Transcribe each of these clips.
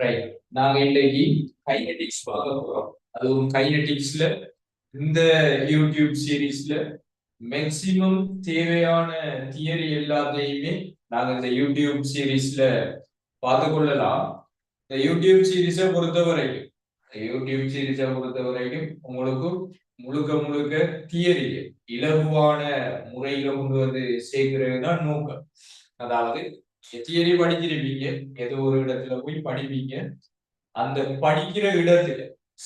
Right நாங்க இன்னைக்கு kinetics பார்க்க போறோம். அதுவும் கைனடிக்ஸ்ல இந்த யூடியூப் சீரீஸ்ல மேக்சிமம் தேவையான தியரி எல்லாத்தையுமே நாங்க இந்த யூடியூப் சீரீஸ்ல பார்த்து கொள்ளலாம். இந்த யூடியூப் சீரீஸை பொறுத்தவரைக்கும் யூடியூப் சீரீஸை பொறுத்தவரைக்கும் உங்களுக்கு முழுக்க முழுக்க தியரி இலகுவான முறையில கொண்டு வந்து சேர்க்கிறது தான் நோக்கம். அதாவது தியரி படிச்சிருப்பீங்க ஏதோ ஒரு இடத்துல போய் படிப்பீங்க. அந்த படிக்கிற இடத்துல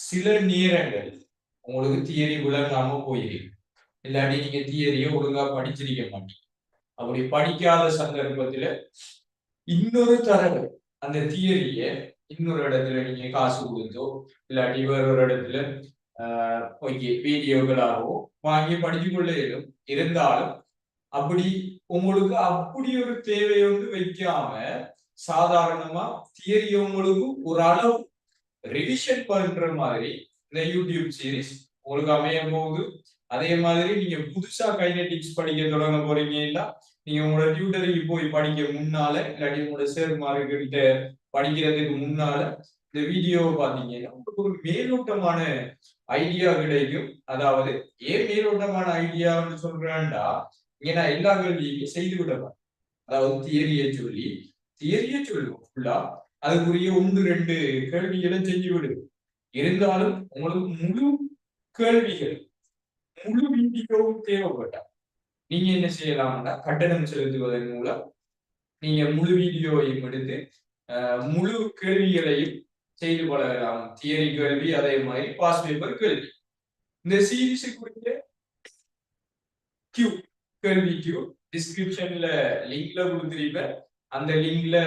சில நேரங்கள் உங்களுக்கு தியரி விளங்காம போயிருக்கு. இல்லாட்டி நீங்க தியரியை ஒழுங்கா படிச்சிருக்க மாட்டீங்க. அப்படி படிக்காத சந்தர்ப்பத்துல இன்னொரு தரவு அந்த தியரிய இன்னொரு இடத்துல நீங்க காசு கொடுத்தோ இல்லாட்டி வேற ஒரு இடத்துல ஓகே வீடியோக்களாகவோ வாங்கி படிச்சு கொள்ள இயலும். இருந்தாலும் அப்படி உங்களுக்கு அப்படி ஒரு தேவை வந்து வைக்காம சாதாரணமா தியரி உங்களுக்கு ஒரு அளவு ரிவிஷன் பண்ற மாதிரி இந்த யூடியூப் சீரிஸ் உங்களுக்கு அமைய போகுது. அதே மாதிரி நீங்க புதுசா கைனடிக்ஸ் படிக்க தொடங்க போறீங்கன்னா நீங்க உங்களோட டியூட்டருக்கு போய் படிக்க முன்னால இல்லாட்டி உங்களோட சேர்மார்கிட்ட படிக்கிறதுக்கு முன்னால இந்த வீடியோவை பாத்தீங்கன்னா உங்களுக்கு ஒரு மேலோட்டமான ஐடியா கிடைக்கும். அதாவது ஏன் மேலோட்டமான ஐடியான்னு சொல்றேன்டா ஏன்னா எல்லா வேலையுமே செய்து விடலாம். அதாவது தியரியை சொல்லி தியரியை சொல்லுவோம் ஃபுல்லா அதுக்குரிய ஒன்று ரெண்டு கேள்விகளை செஞ்சு விடுது இருந்தாலும் உங்களுக்கு முழு கேள்விகள் முழு வீடியோவும் தேவைப்பட்டா நீங்க என்ன செய்யலாம்னா கட்டணம் செலுத்துவதன் மூலம் நீங்க முழு வீடியோவையும் எடுத்து முழு கேள்விகளையும் செய்து பழகலாம். தியரி கேள்வி அதே மாதிரி பாஸ் பேப்பர் கேள்வி. இந்த சீரீஸுக்குரிய கியூ கேள்வி டிஸ்கிரிப்ஷன்ல லிங்க்ல கொடுத்துருப்பேன் அந்த லிங்க்ல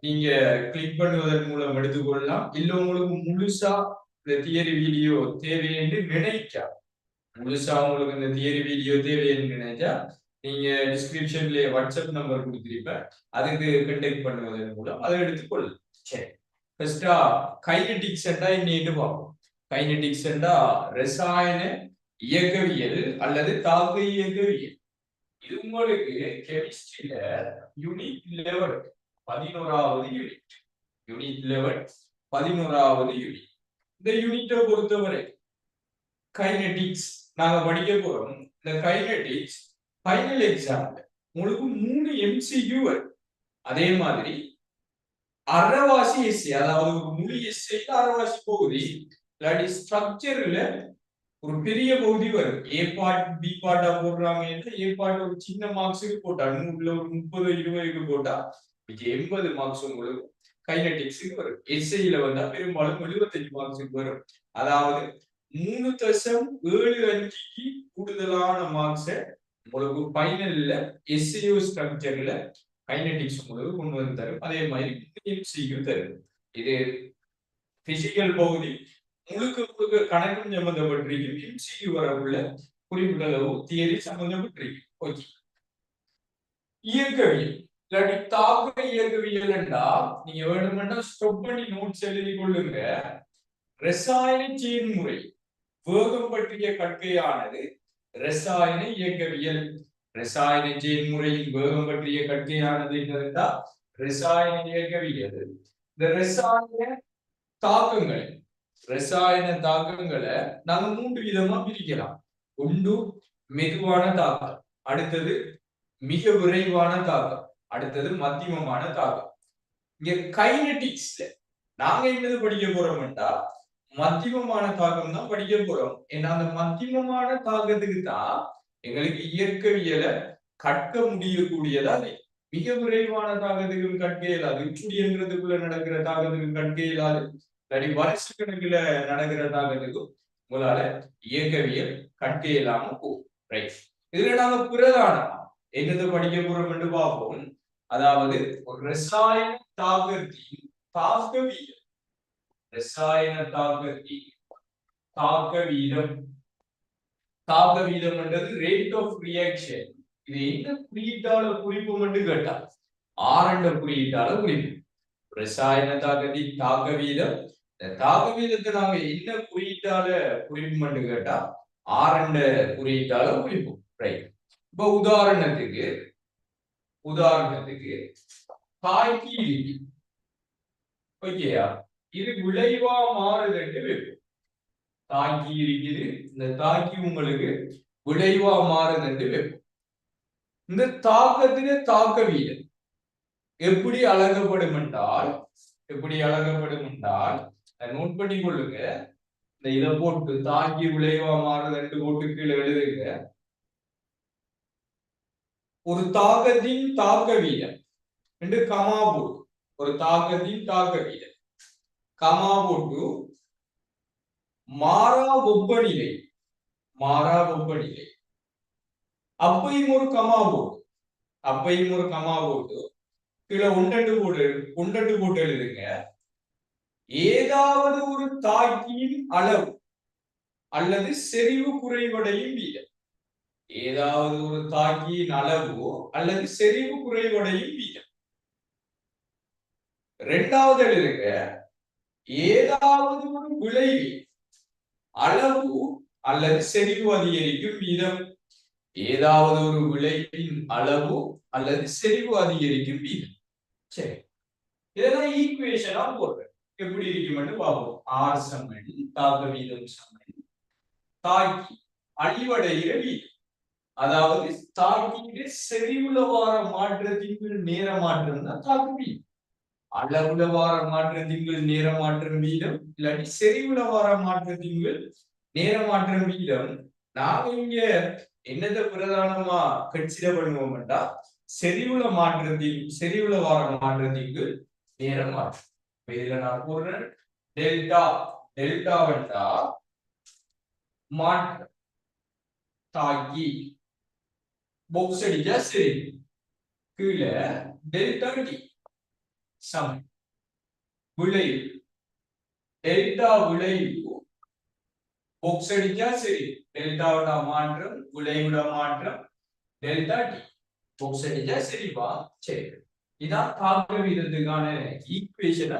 நீங்க கிளிக் பண்ணுவதன் மூலம் எடுத்துக்கொள்ளலாம். இல்ல உங்களுக்கு முழுசா இந்த தியரி வீடியோ தேவை என்று நினைச்சா முழுசா உங்களுக்கு இந்த தியரி வீடியோ தேவை என்று நினைச்சா நீங்க டிஸ்கிரிப்ஷன்ல வாட்ஸ்அப் நம்பர் கொடுத்துருப்பேன் அதுக்கு கண்டெக்ட் பண்ணுவதன் மூலம் அதை எடுத்துக்கொள்ளலாம். சரி. ஃபர்ஸ்டா கைனடிக்ஸ் என்றா என்னன்னு பார்ப்போம். கைனடிக்ஸ் என்றா ரசாயன இயக்கவியல் அல்லது தாக்க இயக்கவியல். இது உங்களுக்கு கெமிஸ்ட்ரியில யூனிட் லெவல் பதினோராவது யூனிட் யூனிட் லெவல் பதினோராவது யூனிட் இந்த யூனிட்டை பொறுத்தவரை கைனடிக்ஸ் நாங்க படிக்க போறோம். இந்த கைனடிக்ஸ் ஃபைனல் எக்ஸாம்ல உங்களுக்கு மூணு எம்சிக்யூ அதே மாதிரி அறவாசி எஸ்ஏ அதாவது ஒரு முழு எஸ்ஏக்கு அறவாசி பகுதி இல்லாட்டி ஸ்ட்ரக்சர்ல ஒரு பெரிய பகுதி வரும். ஏ பார்ட் பி பார்ட்டா போடுறாங்க ஏ பார்ட் ஒரு சின்ன மார்க்ஸுக்கு போட்டா நூறுல ஒரு முப்பது இருபதுக்கு போட்டா இது எண்பது மார்க்ஸ் உங்களுக்கு கைனடிக்ஸுக்கு வரும். எஸ்ஐல வந்தா பெரும்பாலும் எழுபத்தஞ்சு மார்க்ஸுக்கு வரும். அதாவது மூணு தசம் ஏழு அஞ்சுக்கு கூடுதலான மார்க்ஸை உங்களுக்கு ஃபைனல்ல எஸ்ஐஓ ஸ்ட்ரக்சர்ல கைனடிக்ஸ் உங்களுக்கு கொண்டு வந்து தரும். அதே மாதிரி எம்சிக்கு தரும். இது பிசிக்கல் பகுதி. முழுக்க முழுக்க கணக்கும் சம்பந்தப்பட்டிருக்கும். எம்சிக்கு உள்ள குறிப்பிட்டளவு தியரி சம்பந்தப்பட்டிருக்கும். ஓகே இயக்கவியல் இல்லாட்டி தாக்க இயக்கவியல் என்றா நீங்க வேணுமெண்டா ஸ்டொப் பண்ணி நோட்ஸ் எழுதி கொள்ளுங்க. ரசாயன செயல்முறை. வேகம் பற்றிய கற்கையானது ரசாயன இயக்கவியல் ரசாயன செயல்முறையின் வேகம் பற்றிய கற்கையானது என்னதுன்னா ரசாயன இயக்கவியல் இந்த ரசாயன தாக்கங்கள். ரசாயன தாக்கங்களை நாங்க மூன்று விதமா பிரிக்கலாம். ஒன்று மெதுவான தாக்கம் அடுத்தது மிக விரைவான தாக்கம் அடுத்தது மத்தியமமான தாக்கம் இங்க கைனடிக்ஸ்ல நாங்க என்னது படிக்க போறோம்டா மத்தியமமான தாக்கம் தான் படிக்க போறோம். ஏன்னா அந்த மத்தியமமான தாக்கத்துக்கு தான் எங்களுக்கு இயற்கவியலை கற்க முடியக்கூடியதா மிக விரைவான தாக்கத்துக்கும் கற்க இயலாது. சுடிங்கிறதுக்குள்ள நடக்கிற தாக்கத்துக்கும் கற்க இயலாது. இல்லாட்டி வருஷ கணக்குல நடக்கிறதாக இருக்கும். உங்களால இயக்கவியல் கற்க இல்லாம போகும் ரைட் இதுல நாங்க பிரதானமா என்னது படிக்க போறோம் என்று பார்ப்போம். அதாவது ஒரு ரசாயன தாக்கத்தின் தாக்கவியல். ரசாயன தாக்கத்தின் தாக்க வீதம் தாக்க வீதம் என்றது ரேட் ஆஃப் ரியாக்ஷன் இது என்ன குறியீட்டால குறிப்பு என்று கேட்டா ஆரண்ட குறியீட்டால குறிப்பு ரசாயன தாக்கத்தின் தாக்க வீதம் இந்த நாங்க என்ன குறியீட்டால குறிப்பு கேட்டா ஆரண்ட குறியீட்டால குறிப்போம் ரைட் இப்ப உதாரணத்துக்கு உதாரணத்துக்கு தாய்க்கு இருக்கு ஓகேயா இது விளைவா மாறுதுன்னு வைப்போம். தாக்கி இருக்குது இந்த தாக்கி உங்களுக்கு விளைவா மாறுதுன்னு வைப்போம். இந்த தாக்கத்துக்கு தாக்க வீதம் எப்படி அழகப்படும் என்றால் எப்படி அழகப்படும் என்றால் நோட் பண்ணி கொள்ளுங்க. இந்த இதை போட்டு தாக்கி விளைவா மாற ரெண்டு போட்டு கீழே எழுதுங்க. ஒரு தாக்கத்தின் தாக்க ரெண்டு கமா போட்டு. ஒரு தாக்கத்தின் தாக்க கமா போட்டு மாறா ஒப்பநிலை மாறா ஒப்பநிலை அப்பையும் ஒரு கமா போட்டு. அப்பையும் ஒரு கமா போட்டு. கீழே உண்டண்டு போட்டு உண்டண்டு போட்டு எழுதுங்க. ஏதாவது ஒரு தாக்கியின் அளவு அல்லது செறிவு குறைவடையும் வீதம். ஏதாவது ஒரு தாக்கியின் அளவு அல்லது செறிவு குறைவடையும் வீதம். இரண்டாவது எழுதுங்க ஏதாவது ஒரு விளைவு அளவு அல்லது செறிவு அதிகரிக்கும் வீதம். ஏதாவது ஒரு விளைவின் அளவு அல்லது செறிவு அதிகரிக்கும் வீதம். சரி. இதெல்லாம் ஈக்குவேஷனா போடுறேன். எப்படி இருக்குமென்று பார்ப்போம். ஆர் சமணி தாக்க வீதம் சமணி. தாக்கி அழிவடைகிற வீதம் அதாவது தாக்கிட்டு செறிவுல வார மாற்றத்தின் நேர மாற்றம் தான் தாக்கு வீதம். அளவுல வார மாற்றத்தின் நேர மாற்றம் வீதம் இல்லாட்டி செறிவுல வார மாற்றத்தின் நேர மாற்றம் வீதம். நாம இங்க என்னத பிரதானமா கன்சிடர் பண்ணுவோம்டா செறிவுல மாற்றத்தின் செறிவுல வார மாற்றத்தின் நேர மாற்றம். இதுல நான் கூறுறேன் டெல்டா டெல்டா வந்தா மாற்றம் தாக்கி பாக்ஸ் அடிச்சா சரி. கீழே டெல்டா டி சமம். விளைவு டெல்டா விளைவு பாக்ஸ் அடிச்சா சரி. டெல்டாவோட மாற்றம் விளைவோட மாற்றம் டெல்டா டி பாக்ஸ் அடிச்சா சரிப்பா சரி. இதான் தாக்க வீதத்துக்கான ஈக்குவேஷனா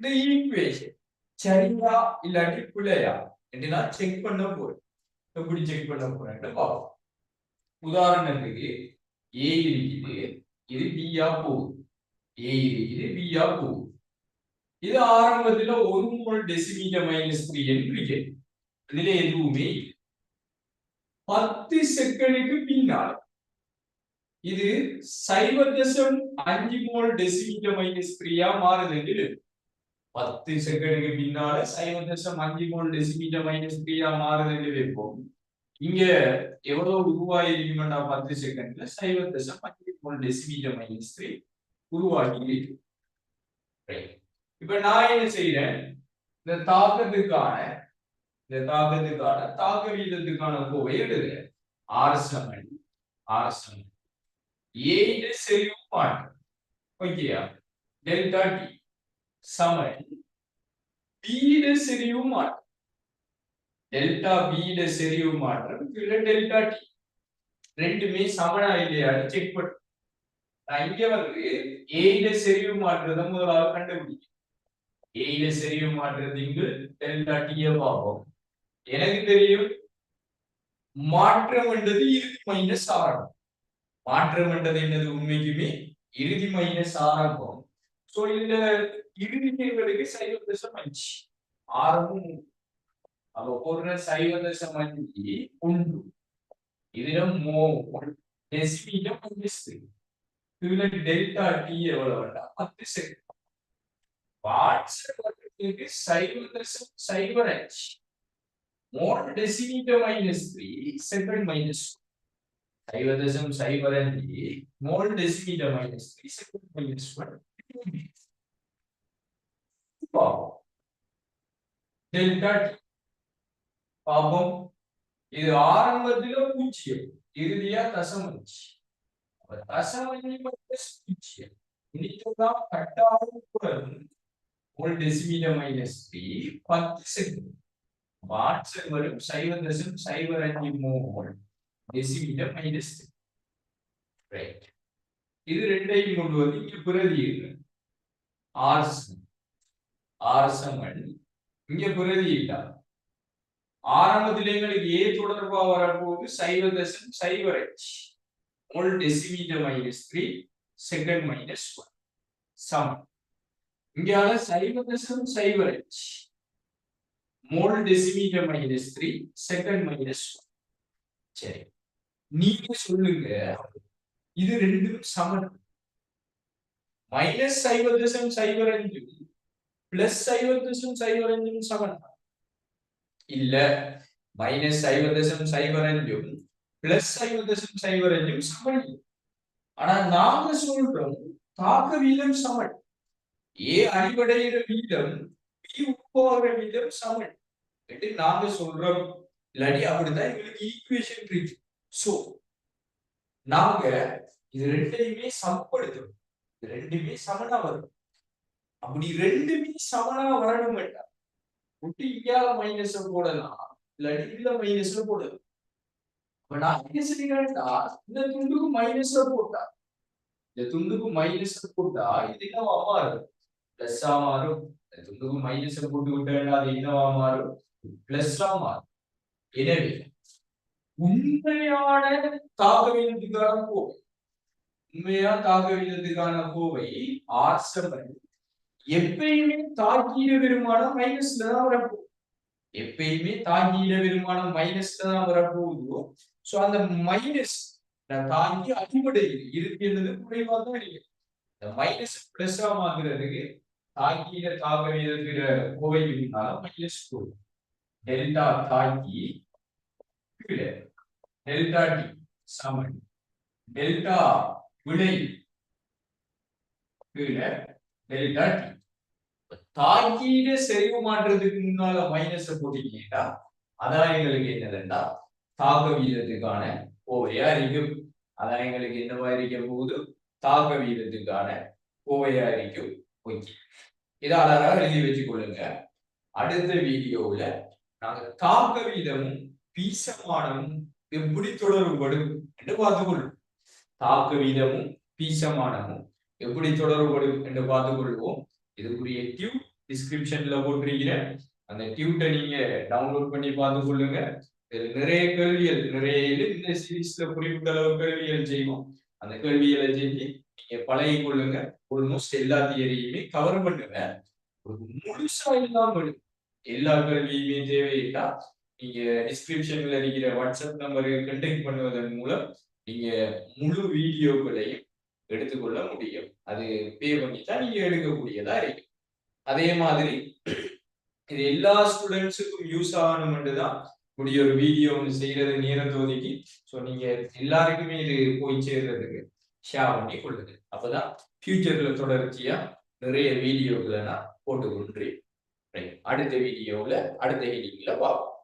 இந்த ஈக்குவேஷன் சரியா இல்லாட்டி பிள்ளையா என்று நான் செக் பண்ண போறேன் எப்படி செக் பண்ண போறேன்னு பார்ப்போம் உதாரணத்துக்கு ஏ இருக்குது இது பியா போகுது ஏ இருக்குது பியா போகுது இது ஆரம்பத்துல ஒரு மூணு டெசிமீட்டர் மைனஸ் த்ரீ என்று இதுல எதுவுமே பத்து செகண்டுக்கு பின்னால் இது சைபர் தசம் அஞ்சு மோல் டெசிமீட்டர் மைனஸ் த்ரீயா மாறுது பத்து செகண்டுக்கு பின்னால சைபர் தசம் அஞ்சு மோல் டெசிமீட்டர் மைனஸ் த்ரீயா மாறுதுன்னு வைப்போம் இங்க எவ்வளவு உருவாயிருக்குமெண்டா பத்து செகண்ட்ல சைபர் தசம் அஞ்சு மோல் டெசிமீட்டர் மைனஸ் த்ரீ உருவாகி இருக்கு. இப்ப நான் என்ன செய்யறேன் இந்த தாக்கத்துக்கான இந்த தாக்கத்துக்கான தாக்க வீதத்துக்கான கோவை எழுதுறேன் ஆர் சமன் ஆர் சமன் ஏழு செறிவு மாற்றம் ஓகேயா டெல்டா டி சமன் பீட செறிவு மாற்றம் டெல்டா பீட செறிவு மாற்றம் இல்லை டெல்டா டி ரெண்டுமே சமனா இல்லையான்னு செக் பண்ணும் நான் இங்க வந்து ஏயில செறிவு மாற்றத்தை முதலாவது கண்டுபிடிக்கும் ஏயில செறிவு மாற்றத்திற்கு டெல்டா டிய பார்ப்போம் எனக்கு தெரியும் மாற்றம் என்றது இறுதி மைனஸ் ஆரம்பம் மாற்றம் என்றது என்னது உண்மைக்குமே இறுதி மைனஸ் ஆரம்பம். சோ இதுல இறுதி எங்களுக்கு சைவ தசம் அஞ்சு ஆரம்பம். அப்ப போடுற சைவ தசம் அஞ்சு ஒன்று இதுல மோ டெசிமீட்டர் மைனஸ் இதுல டெல்டா டி எவ்வளவு வேண்டாம் பத்து செகண்ட் வாட்ஸ்அப் வர்றதுக்கு சைபர் தசம் சைவர் அஞ்சு mole decimetre minus three second minus two சைபர் தசம் சைபர் அஞ்சு decimetre minus three second minus one delta T பாப்போம் இது ஆரம்பத்துல பூஜ்ஜியம் இறுதியா தசம் அஞ்சு தசம் மைனஸ் பூஜ்ஜியம் இன்னைக்குதான் கட்டாயம் குரல் ஒரு டெசிமீட்டர் மைனஸ் த்ரீ பத்து செகண்ட். வாட்ஸ்அப் வரும் சைபர் தசம் சைபர் மூணு டெசிமீட்டர் மைனஸ் ரைட் இது ரெண்டையும் கொண்டு வந்து இங்க பிரதியிடுங்க ஆர்சம் ஆர் இங்க பிரதி இல்லா. ஆரம்பத்தில் எங்களுக்கு ஏ தொடர்பா வரப்போகுது. சைவ தசம் சைபர் அஞ்சு மூணு decimetre minus three second minus one சமன் இங்கால சைவ தசம் சைவர் அஞ்சு mole decimetre minus three second minus சரி. நீங்க சொல்லுங்க. இது ரெண்டும் சமன் மைனஸ் சைவ தசம் சைவர் அஞ்சு பிளஸ் சைவ தசம் சைபர் அஞ்சும் சமன் இல்ல. மைனஸ் சைவ தசம் சைவர் அஞ்சும் பிளஸ் சைவ தசம் சைவர் அஞ்சும் சமன் ஆனா நாங்க சொல்றோம் தாக்க வீதம் சமன் ஏ அடிவடைகிற வீதம் பி உட்போகிற வீதம் சமன் என்று நாங்க சொல்றோம். இல்லாட்டி அப்படிதான் எங்களுக்கு ஈக்குவேஷன் இருக்கு. சோ நாங்க இது ரெண்டையுமே சமப்படுத்தணும் இது ரெண்டுமே சமனா வரும். அப்படி ரெண்டுமே சமனா வரணும் வேண்டாம் ஒட்டு இங்கால மைனஸ் போடலாம் இல்லாட்டி இதுல மைனஸ்ல போடலாம் அப்ப நான் என்ன செய்யறேன்டா இந்த துண்டுக்கு மைனஸ்ல போட்டா இந்த துண்டுக்கு மைனஸ் போட்டா இது என்னவா மாறும்? பிளஸ்ஸா மாறும். இந்த துண்டுக்கு மைனஸ் போட்டு விட்டா அது என்னவா மாறும்? பிளஸ்ஸா மாறும். எனவே உண்மையான தாகவீனத்துக்கான கோவை. உண்மையா தாகவீனத்துக்கான கோவை ஆர் எப்பயுமே தாக்கீர பெருமானம் மைனஸ்ல தான் வரப்போகுது. எப்பயுமே தாக்கீட பெருமானம் மைனஸ்ல தான் வரப்போகுதோ சோ அந்த மைனஸ் தாங்கி அடிப்படையில் இருக்கிறது குறைவாக தான் இருக்கு. இந்த மைனஸ் பிளஸ் ஆகிறதுக்கு தாக்கீர தாக வீதத்திட கோவை இருந்தாலும் மைனஸ் டெல்டா தாக்கி கீழே. டெல்டா டி சமன். டெல்டா விடை கீழே டெல்டா டி. தாக்கீடு செறிவு மாற்றத்துக்கு முன்னால மைனஸ் போட்டீங்கன்னா அதான் எங்களுக்கு என்னதுண்டா தாக்க வீதத்துக்கான கோவையா இருக்கும் அதான் எங்களுக்கு என்னவா இருக்க போகுது? தாக்க வீதத்துக்கான கோவையா இருக்கும் ஓகே. இதை அழகாக எழுதி வச்சுக்கொள்ளுங்க அடுத்த வீடியோவுல நாங்க தாக்க வீதமும் பீசமானமும் எப்படி தொடர்புபடும் என்று பார்த்துக்கொள்ளும். தாக்க வீதமும் பீசமானமும் எப்படி தொடர்புபடும் என்று பார்த்துக் கொள்வோம் இதுக்குரிய டியூப் டிஸ்கிரிப்ஷன்ல போட்டிருக்கிறேன் அந்த டியூட்டை நீங்க டவுன்லோட் பண்ணி பார்த்து கொள்ளுங்க இதுல நிறைய கேள்விகள் நிறைய இந்த சீரீஸ்ல குறிப்பிட்ட அளவு கேள்விகள் செய்வோம். அந்த கேள்விகளை செஞ்சு நீங்க பழகி கொள்ளுங்க ஆல்மோஸ்ட் எல்லா தியரியுமே கவர் பண்ணுங்க. ஒரு முழுசா இல்லாமல் எல்லா கேள்வியுமே தேவையில்லா நீங்க டிஸ்கிரிப்ஷன்ல இருக்கிற வாட்ஸ்அப் நம்பருக்கு கண்டெக்ட் பண்ணுவதன் மூலம் நீங்க முழு வீடியோக்களையும் எடுத்துக்கொள்ள முடியும். அது பே பண்ணி தான் நீங்க எடுக்கக்கூடியதா இருக்கு அதே மாதிரி இது எல்லா ஸ்டூடெண்ட்ஸுக்கும் யூஸ் ஆகணும்னு தான் இப்படி ஒரு வீடியோ ஒன்று செய்யறது நேரத்தை ஸோ நீங்க எல்லாருக்குமே இது போய் சேர்றதுக்கு ஷேர் பண்ணி கொள்ளுங்க. அப்பதான் ஃபியூச்சர்ல தொடர்ச்சியா நிறைய வீடியோக்களை நான் போட்டு கொண்டுறேன் அடுத்த வீடியோவில் அடுத்த ஹெடிங்கில் பார்ப்போம்.